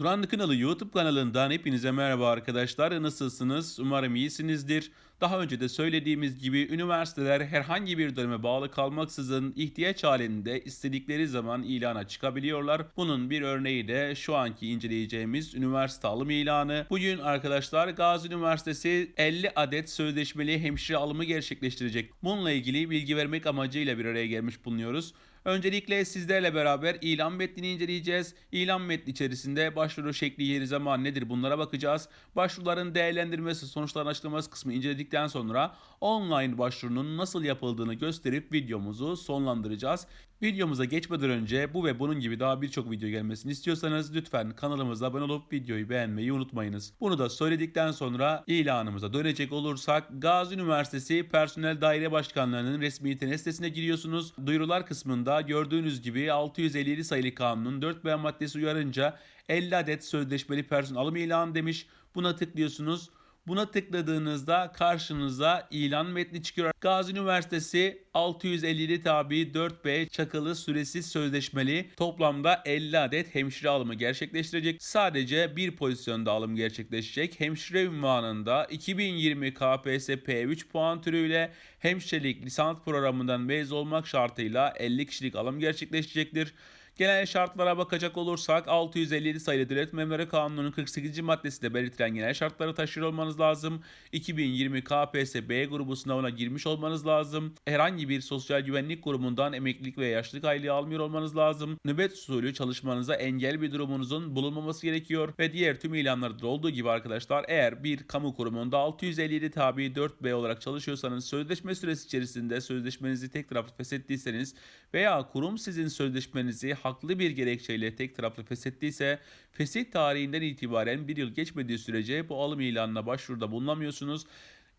Duranlı Kanalı YouTube kanalından hepinize merhaba arkadaşlar. Nasılsınız? Umarım iyisinizdir. Daha önce de söylediğimiz gibi üniversiteler herhangi bir döneme bağlı kalmaksızın ihtiyaç halinde istedikleri zaman ilana çıkabiliyorlar. Bunun bir örneği de şu anki inceleyeceğimiz üniversite alım ilanı. Bugün arkadaşlar Gazi Üniversitesi 50 adet sözleşmeli hemşire alımı gerçekleştirecek. Bununla ilgili bilgi vermek amacıyla bir araya gelmiş bulunuyoruz. Öncelikle sizlerle beraber ilan metnini inceleyeceğiz. İlan metni içerisinde başvuru şekli, yeri, zaman nedir bunlara bakacağız. Başvuruların değerlendirmesi, sonuçların açıklaması kısmı inceledikten sonra online başvurunun nasıl yapıldığını gösterip videomuzu sonlandıracağız. Videomuza geçmeden önce bu ve bunun gibi daha birçok video gelmesini istiyorsanız lütfen kanalımıza abone olup videoyu beğenmeyi unutmayınız. Bunu da söyledikten sonra ilanımıza dönecek olursak Gazi Üniversitesi Personel Daire Başkanlığı'nın resmi internet sitesine giriyorsunuz. Duyurular kısmında gördüğünüz gibi 657 sayılı kanunun 4 beyan maddesi uyarınca 50 adet sözleşmeli personel alım ilanı demiş. Buna tıklıyorsunuz. Buna tıkladığınızda karşınıza ilan metni çıkıyor. Gazi Üniversitesi 657 tabi 4B çakılı süresiz sözleşmeli toplamda 50 adet hemşire alımı gerçekleştirecek. Sadece bir pozisyonda alım gerçekleşecek. Hemşire ünvanında 2020 KPSS P3 puan türüyle hemşirelik lisans programından mezun olmak şartıyla 50 kişilik alım gerçekleşecektir. Genel şartlara bakacak olursak 657 sayılı Devlet Memurları Kanunu'nun 48. maddesinde belirtilen genel şartları taşır olmanız lazım. 2020 KPSS B grubu sınavına girmiş olmanız lazım. Herhangi bir sosyal güvenlik kurumundan emeklilik ve yaşlılık aylığı almıyor olmanız lazım. Nöbet usulü çalışmanıza engel bir durumunuzun bulunmaması gerekiyor ve diğer tüm ilanlarda olduğu gibi arkadaşlar eğer bir kamu kurumunda 657 tabi 4B olarak çalışıyorsanız sözleşme süresi içerisinde sözleşmenizi tek taraflı feshettiyseniz veya kurum sizin sözleşmenizi haklı bir gerekçeyle tek taraflı feshettiyse fesih tarihinden itibaren bir yıl geçmediği sürece bu alım ilanına başvuruda bulunamıyorsunuz.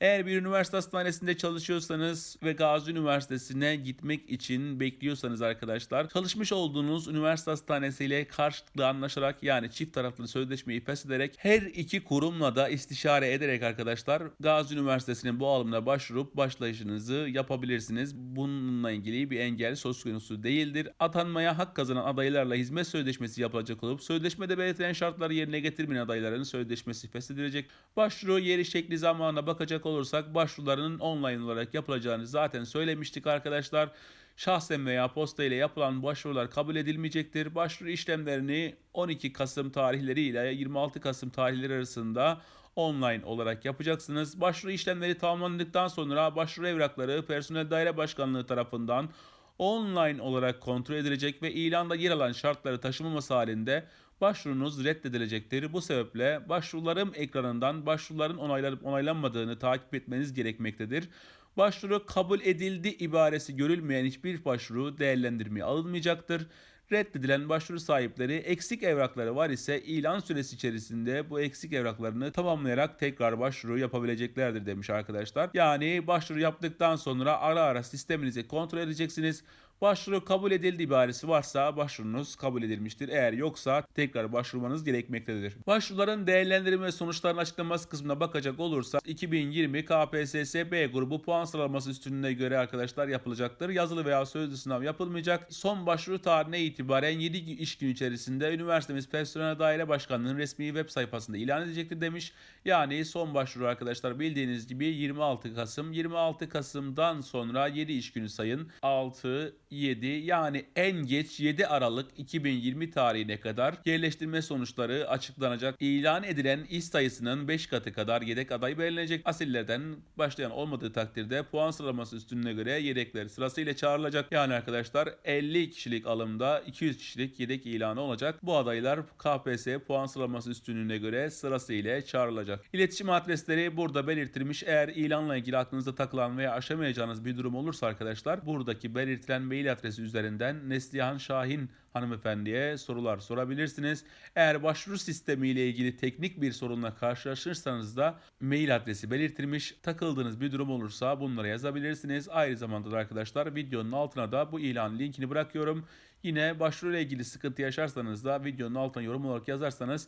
Eğer bir üniversite hastanesinde çalışıyorsanız ve Gazi Üniversitesi'ne gitmek için bekliyorsanız arkadaşlar çalışmış olduğunuz üniversite hastanesiyle karşılıklı anlaşarak yani çift taraflı sözleşmeyi feshederek her iki kurumla da istişare ederek arkadaşlar Gazi Üniversitesi'nin bu alımına başvurup başlayışınızı yapabilirsiniz. Bununla ilgili bir engel söz konusu değildir. Atanmaya hak kazanan adaylarla hizmet sözleşmesi yapılacak olup sözleşmede belirtilen şartları yerine getirmeyen adayların sözleşmesi feshedilecek. Başvuru yeri şekli zamanına bakacak olursak başvurularının online olarak yapılacağını zaten söylemiştik arkadaşlar. Şahsen veya posta ile yapılan başvurular kabul edilmeyecektir. Başvuru işlemlerini 12 Kasım tarihleri ile 26 Kasım tarihleri arasında online olarak yapacaksınız. Başvuru işlemleri tamamlandıktan sonra başvuru evrakları Personel Daire Başkanlığı tarafından online olarak kontrol edilecek ve ilanda yer alan şartları taşımaması halinde başvurunuz reddedilecektir. Bu sebeple başvurularım ekranından başvuruların onaylanıp onaylanmadığını takip etmeniz gerekmektedir. Başvuru kabul edildi ibaresi görülmeyen hiçbir başvuru değerlendirmeye alınmayacaktır. Reddedilen başvuru sahipleri eksik evrakları var ise ilan süresi içerisinde bu eksik evraklarını tamamlayarak tekrar başvuru yapabileceklerdir demiş arkadaşlar. Yani başvuru yaptıktan sonra ara ara sisteminizi kontrol edeceksiniz. Başvuru kabul edildi ibaresi varsa başvurunuz kabul edilmiştir. Eğer yoksa tekrar başvurmanız gerekmektedir. Başvuruların değerlendirme sonuçlarının açıklaması kısmına bakacak olursa 2020 KPSS B grubu puan sıralaması üstünlüğüne göre arkadaşlar yapılacaktır. Yazılı veya sözlü sınav yapılmayacak. Son başvuru tarihine itibaren 7 iş günü içerisinde üniversitemiz Personel Daire Başkanlığı'nın resmi web sayfasında ilan edecektir demiş. Yani son başvuru arkadaşlar bildiğiniz gibi 26 Kasım. 26 Kasım'dan sonra 7 iş günü sayın. 6, 7 yani en geç 7 Aralık 2020 tarihine kadar yerleştirme sonuçları açıklanacak. İlan edilen iş sayısının 5 katı kadar yedek aday belirlenecek. Asillerden başlayan olmadığı takdirde puan sıralaması üstünlüğüne göre yedekler sırasıyla çağrılacak. Yani arkadaşlar 50 kişilik alımda 200 kişilik yedek ilanı olacak. Bu adaylar KPSS puan sıralaması üstünlüğüne göre sırasıyla çağrılacak. İletişim adresleri burada belirtilmiş. Eğer ilanla ilgili aklınızda takılan veya aşamayacağınız bir durum olursa arkadaşlar buradaki belirtilen mail adresi üzerinden Neslihan Şahin hanımefendiye sorular sorabilirsiniz. Eğer başvuru sistemi ile ilgili teknik bir sorunla karşılaşırsanız da mail adresi belirtilmiş. Takıldığınız bir durum olursa bunlara yazabilirsiniz. Aynı zamanda da arkadaşlar videonun altına da bu ilan linkini bırakıyorum. Yine başvuru ile ilgili sıkıntı yaşarsanız da videonun altına yorum olarak yazarsanız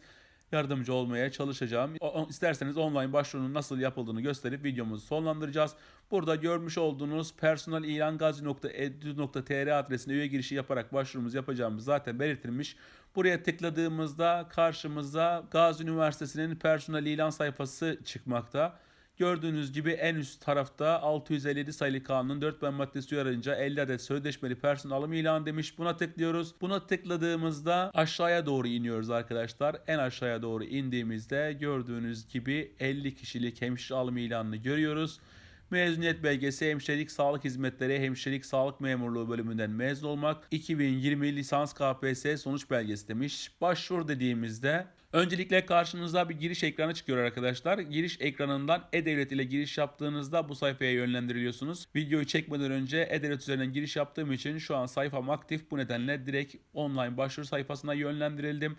yardımcı olmaya çalışacağım. O, isterseniz online başvurunun nasıl yapıldığını gösterip videomuzu sonlandıracağız. Burada görmüş olduğunuz personalilangazi.edu.tr adresine üye girişi yaparak başvurumuzu yapacağımız zaten belirtilmiş. Buraya tıkladığımızda karşımıza Gazi Üniversitesi'nin personel ilan sayfası çıkmakta. Gördüğünüz gibi en üst tarafta 657 sayılı kanunun 4 ben maddesi uyarınca 50 adet sözleşmeli personel alımı ilan demiş. Buna tıklıyoruz. Buna tıkladığımızda aşağıya doğru iniyoruz arkadaşlar. En aşağıya doğru indiğimizde gördüğünüz gibi 50 kişilik hemşire alımı ilanını görüyoruz. Mezuniyet belgesi hemşirelik sağlık hizmetleri hemşirelik sağlık memurluğu bölümünden mezun olmak. 2020 lisans KPSS sonuç belgesi demiş. Başvur dediğimizde öncelikle karşınıza bir giriş ekranı çıkıyor arkadaşlar. Giriş ekranından e-devlet ile giriş yaptığınızda bu sayfaya yönlendiriliyorsunuz. Videoyu çekmeden önce e-devlet üzerinden giriş yaptığım için şu an sayfam aktif. Bu nedenle direkt online başvuru sayfasına yönlendirildim.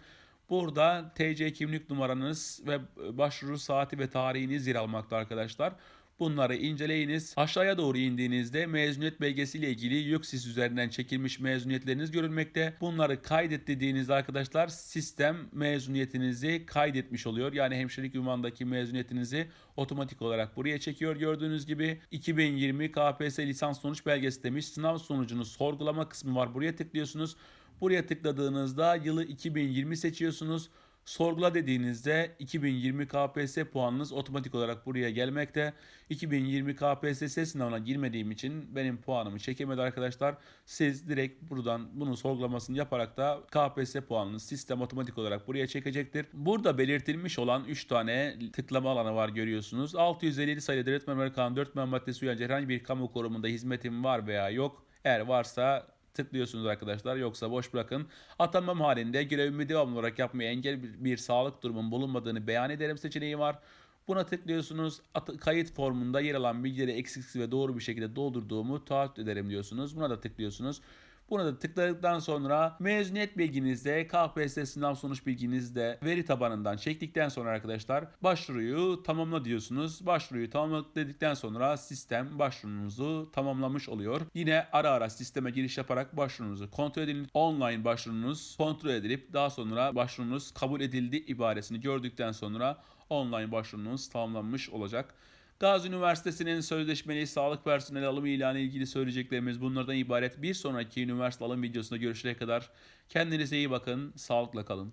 Burada TC kimlik numaranız ve başvuru saati ve tarihiniz yer almakta arkadaşlar. Bunları inceleyiniz. Aşağıya doğru indiğinizde mezuniyet belgesiyle ilgili YÖKSİS üzerinden çekilmiş mezuniyetleriniz görülmekte. Bunları kaydet dediğinizde arkadaşlar sistem mezuniyetinizi kaydetmiş oluyor. Yani hemşirelik ünvanındaki mezuniyetinizi otomatik olarak buraya çekiyor. Gördüğünüz gibi 2020 KPSS lisans sonuç belgesi demiş. Sınav sonucunu sorgulama kısmı var. Buraya tıklıyorsunuz. Buraya tıkladığınızda yılı 2020 seçiyorsunuz. Sorgula dediğinizde 2020 KPSS puanınız otomatik olarak buraya gelmekte. 2020 KPSS sınavına girmediğim için benim puanımı çekemedi arkadaşlar. Siz direkt buradan bunun sorgulamasını yaparak da KPSS puanınız sistem otomatik olarak buraya çekecektir. Burada belirtilmiş olan 3 tane tıklama alanı var görüyorsunuz. 657 sayılı Devlet Memuru Kanunu 4 maddesi uyarınca herhangi bir kamu kurumunda hizmetim var veya yok. Eğer varsa tıklıyorsunuz arkadaşlar yoksa boş bırakın. Atanmam halinde görevimi devamlı olarak yapmaya engel bir, bir sağlık durumun bulunmadığını beyan ederim seçeneği var. Buna tıklıyorsunuz. At- kayıt formunda yer alan bilgileri eksiksiz ve doğru bir şekilde doldurduğumu taahhüt ederim diyorsunuz. Buna da tıklıyorsunuz. Buna da tıkladıktan sonra mezuniyet bilginizde KPSS sınav sonuç bilginizde veri tabanından çektikten sonra arkadaşlar başvuruyu tamamla diyorsunuz. Başvuruyu tamamladık dedikten sonra sistem başvurunuzu tamamlamış oluyor. Yine ara ara sisteme giriş yaparak başvurunuzu kontrol edin. Online başvurunuz kontrol edilip daha sonra başvurunuz kabul edildi ibaresini gördükten sonra online başvurunuz tamamlanmış olacak. Gazi Üniversitesi'nin sözleşmeli sağlık personeli alımı ilanı ilgili söyleyeceklerimiz bunlardan ibaret. Bir sonraki üniversite alım videosunda görüşene kadar kendinize iyi bakın, sağlıkla kalın.